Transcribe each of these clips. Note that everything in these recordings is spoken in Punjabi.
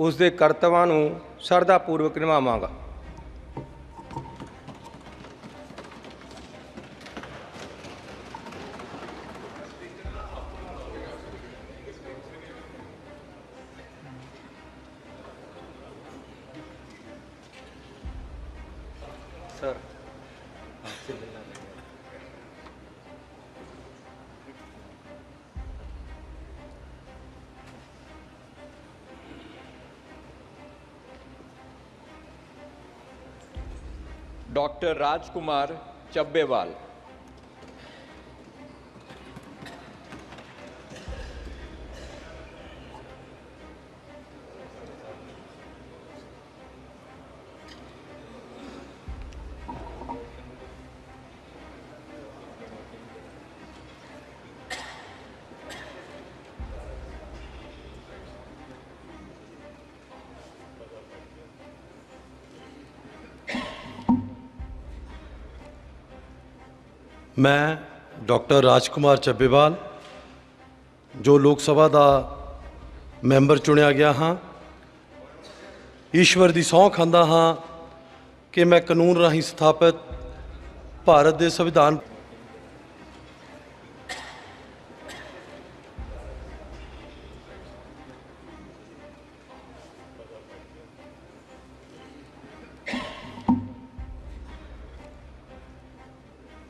ਉਸ ਦੇ ਕਰਤੱਵਾਂ ਨੂੰ ਸ਼ਰਧਾ ਪੂਰਵਕ ਨਿਭਾਵਾਂਗਾ। ਸਰ डॉक्टर राजकुमार चब्बेवाल ਮੈਂ ਡਾਕਟਰ ਰਾਜਕੁਮਾਰ ਚੱਬੇਵਾਲ, ਜੋ ਲੋਕ ਸਭਾ ਦਾ ਮੈਂਬਰ ਚੁਣਿਆ ਗਿਆ ਹਾਂ, ਈਸ਼ਵਰ ਦੀ ਸਹੁੰ ਖਾਂਦਾ ਹਾਂ ਕਿ ਮੈਂ ਕਾਨੂੰਨ ਰਾਹੀਂ ਸਥਾਪਿਤ ਭਾਰਤ ਦੇ ਸੰਵਿਧਾਨ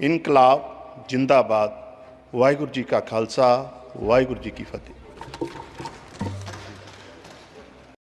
ਇਨਕਲਾਬ ਜਿੰਦਾਬਾਦ। ਵਾਹਿਗੁਰੂ ਜੀ ਕਾ ਖਾਲਸਾ ਵਾਹਿਗੁਰੂ ਜੀ ਕੀ ਫਤਿਹ।